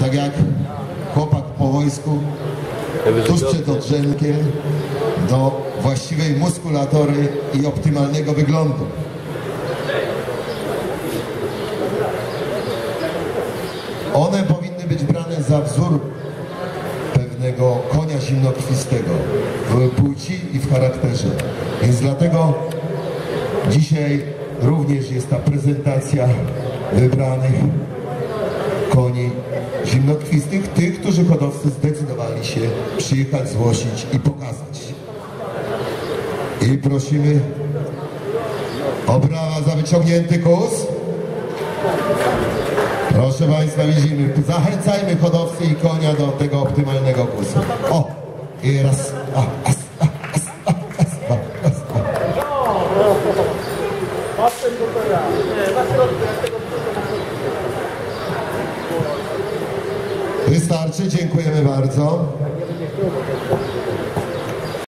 tak jak chłopak po wojsku, tuż przed odrzękiem do właściwej muskulatury i optymalnego wyglądu. One powinny być brane za wzór pewnego konia zimnokrwistego w płci i w charakterze. Więc dlatego dzisiaj również jest ta prezentacja wybranych koni zimnokrwistych, tych, którzy hodowcy zdecydowali się przyjechać, zgłosić i pokazać. I prosimy o brawa za wyciągnięty kus. Proszę Państwa, widzimy, zachęcajmy hodowcy i konia do tego optymalnego kusu. O, i raz, a, as, a, as, a, as, a, as, a. Wystarczy, dziękujemy bardzo.